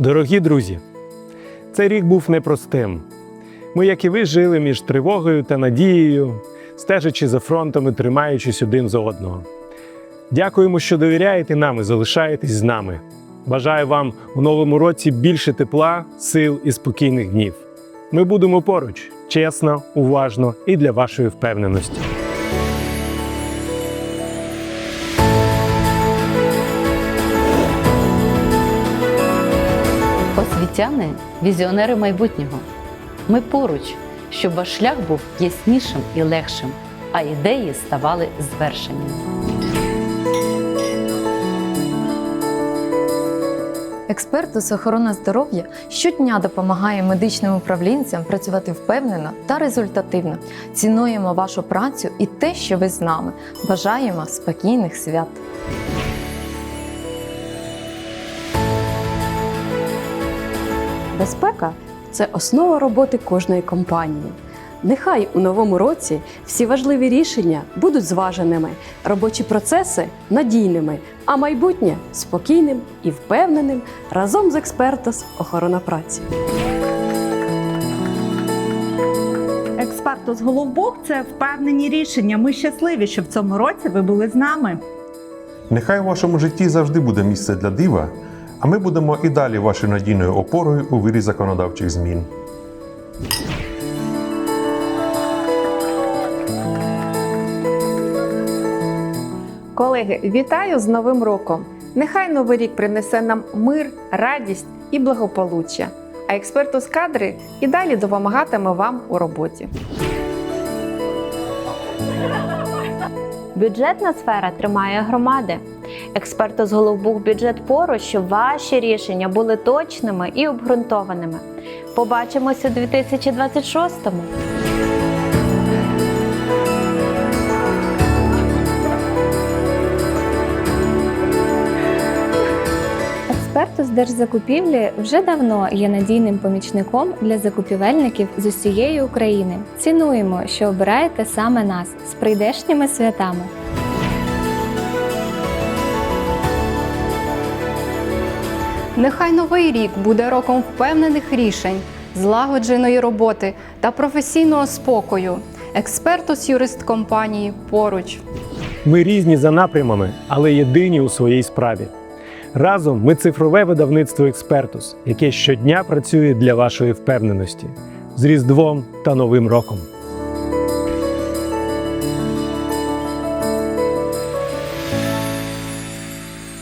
Дорогі друзі, цей рік був непростим. Ми, як і ви, жили між тривогою та надією, стежачи за фронтом і тримаючись один за одного. Дякуємо, що довіряєте нам і залишаєтесь з нами. Бажаю вам у новому році більше тепла, сил і спокійних днів. Ми будемо поруч, чесно, уважно і для вашої впевненості. Освітяни візіонери майбутнього. Ми поруч, щоб ваш шлях був яснішим і легшим, а ідеї ставали звершеннями. Експерт з охорони здоров'я щодня допомагає медичним управлінцям працювати впевнено та результативно. Цінуємо вашу працю і те, що ви з нами. Бажаємо спокійних свят. Безпека це основа роботи кожної компанії. Нехай у новому році всі важливі рішення будуть зваженими, робочі процеси надійними, а майбутнє спокійним і впевненим разом з експертос охорона праці. Експерту з Головбок це впевнені рішення. Ми щасливі, що в цьому році ви були з нами. Нехай у вашому житті завжди буде місце для дива, а ми будемо і далі вашою надійною опорою у вирі законодавчих змін. Колеги, вітаю з Новим роком! Нехай новий рік принесе нам мир, радість і благополуччя. А експертус кадри і далі допомагатиме вам у роботі. Бюджетна сфера тримає громади. Експерти з Головбух бюджет поруч, щоб ваші рішення були точними і обґрунтованими. Побачимося у 2026-му. Експерт з держзакупівлі вже давно є надійним помічником для закупівельників з усієї України. Цінуємо, що обираєте саме нас з прийдешніми святами. Нехай новий рік буде роком впевнених рішень, злагодженої роботи та професійного спокою. Експертус юрист компанії поруч. Ми різні за напрямами, але єдині у своїй справі. Разом ми цифрове видавництво Експертус, яке щодня працює для вашої впевненості з Різдвом та Новим роком.